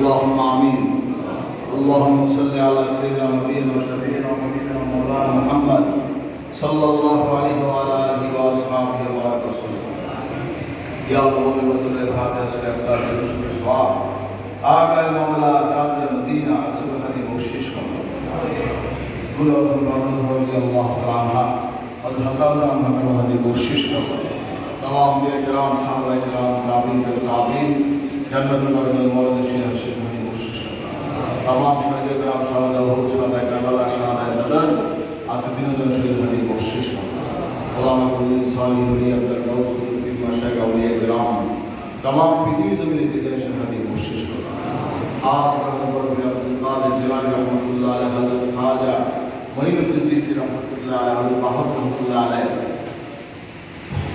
اللهم آمين. اللهم صل على سيدنا نبينا وشفيعنا وحبيبنا مولانا محمد صلى الله عليه وعلى آله وأصحابه وبارك وسلم. يا رب وصل الفاتحه سورة اقدار شروع اعلى مولا تاج مدینہ حضور ہمیں بخشش کرو گلو محمد رضی اللہ تعالی عنہ اور حسان محمد ہمیں بخشش کرو تمام کرام صحابہ کرام تابعین تابعین জান্নাতুল বারকাল মওলানা শেখ আশিক মাহিন মুশরিক तमाम শহীদের গ্রাম সমাদা ও সমাদা কারবালা সমাদা দাদান আসিদিন দন শহীদ মাহিন মুশরিক আল্লাহ কুলিন সালিহ ওলি আব্দুল গাউস বিন মাশাগ আউলিয়া গ্রাম। तमाम পৃথিবী জমিনে যেখানে শহীদ মুশরিক আজ কবর বি আব্দুল কাদের জিলানী রহমাতুল্লাহ আলাইহি, হযরত খাজা মঈনুদ্দিন চিশতি রহমাতুল্লাহ আলাইহি বাহাদুর রহমাতুল্লাহ আলাইহি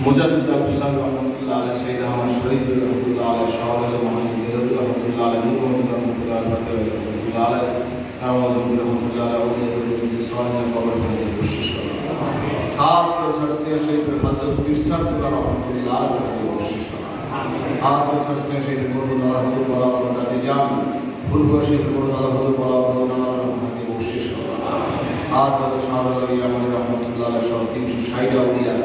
মুজাদ্দিদ হুসাইন রহমতুল্লাহ আলাইহি সৈয়দ আহমদ শরীফ রহমতুল্লাহ আলাইহি শাহওয়াল মোহাম্মদ জিলাদ রহমতুল্লাহ আলাইহি মুহাম্মদ রহমতুল্লাহ আলাইহি রহমতুল্লাহ আলাইহি কামাল রহমতুল্লাহ আলাইহি ওলি সোহান কবর খাস করে সরসিয়া করে সরসিয়া শরীফ মুরদুল্লাহ রহমতুল্লাহ খাস করে ইয়ামান রহমতুল্লাহ আলাইহি সহ 360 আউলিয়া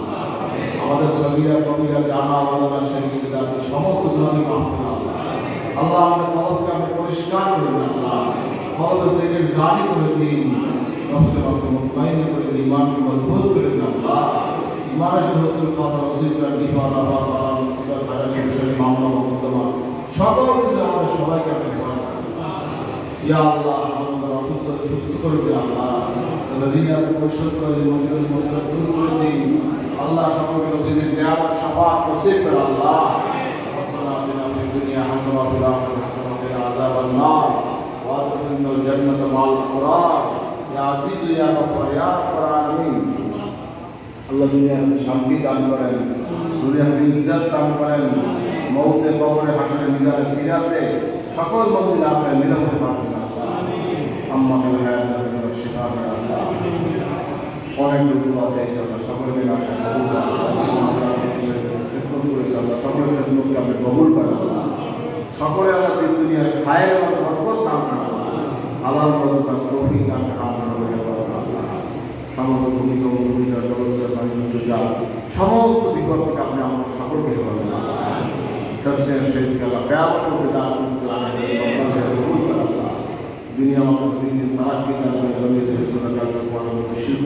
আমাদের সবিরা কবিরা জানা আলাদা শরীর জাতি সমস্ত ধরনের আল্লাহ আমাদের পরিষ্কার করে আল্লাহ। থেকে জানি করে দিন নফসে নফসে মুতমাইন করে দিন মজবুত করে দিন, আল্লাহ। কথা ওসিফার বিপদ আবার মামলা মোকদ্দমা সকল কিছু আমাদের সবাইকে আপনি ইয়া আল্লাহ, আমাদের অসুস্থতা সুস্থ করে দিন, আল্লাহ। ঋণ আছে পরিশোধ করে দিন মুসিবত দূর করে দিন। আল্লাহ সকলকে নবীজির জিয়ারত শাফাত নসিব করে আল্লাহ ربنا آتنا في الدنيا حسنة وفي الآخرة حسنة وقنا عذاب النار وادخلنا الجنة مع الأبرار يا عزيز يا غفار يا رب العالمين আল্লাহ দুনিয়ার শান্তি দান করেন দুনিয়ার ইজ্জত দান করেন মৌতে কবরে হাসরে মিজানে সিরাতে সকল মন্দির আছে নিরাপদ পাবেন আম্মা অনেক লোক আছে সকলকে সকলের জন্য আপনি কবুল করেন সকলে আল্লাহ দিন দুনিয়ায় খায়ের মতো ভরপুর কামনা আল্লাহ তার তৌফিক দান কামনা করে সমস্ত ভূমিকা ভূমিকা জগৎ সমস্ত বিপদ থেকে আপনি আমাদের সকলকে দান করে জমিয়ে দেশ করে দান করে পরবর্তী শিল্প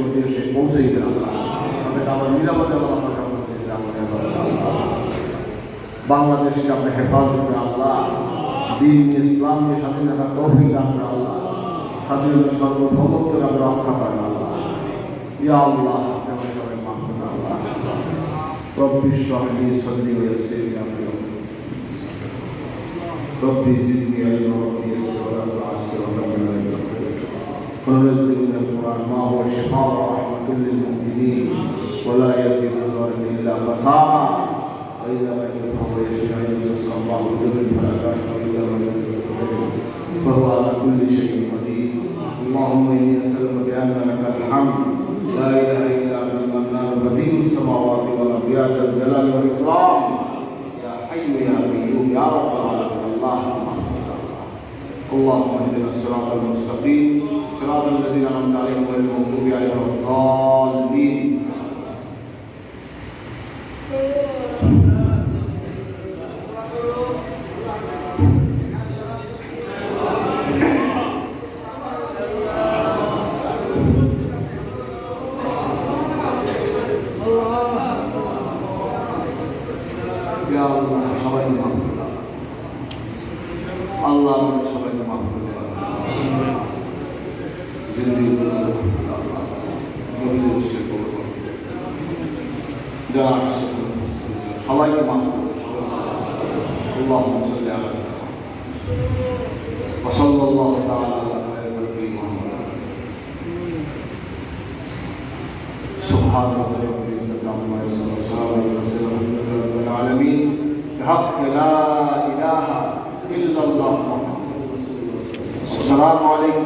বাংলাদেশকে আপনি হেফাজত করে আল্লাহ দিন ইসলামকে স্বাধীনতা তৌফিক দান করে আল্লাহ স্বাধীনতা সর্বভৌমত্ব আপনি রক্ষা করেন আল্লাহ ইয়া আল্লাহ কেমন সবাই মাফ করে আল্লাহ رب اشرح لي صدري ويسر لي امري ربي زدني علما ربي يسر ولا تعسر ولا وننزل من القران ما هو شفاء ورحمه للمؤمنين ولا يزيد الظالم الا خسارا واذا فهو على كل شيء قدير. اللهم إني أسألك بأن الحمد. لا إله إلا أنت بديع السماوات والأرض يا ذا الجلال والإكرام. يا حي يا قيوم يا رب العالمين. اللهم اهدنا الصراط المستقيم. صراط الذين أنعمت عليهم غير المغضوب عليهم الضالين. الشرع الله اللهم صل على محمد. وصلى الله تعالى على خير خلقه محمد سبحان ربك رب العزه عما يصفون وسلام على رب العالمين بحق لا اله الا الله محمد السلام عليكم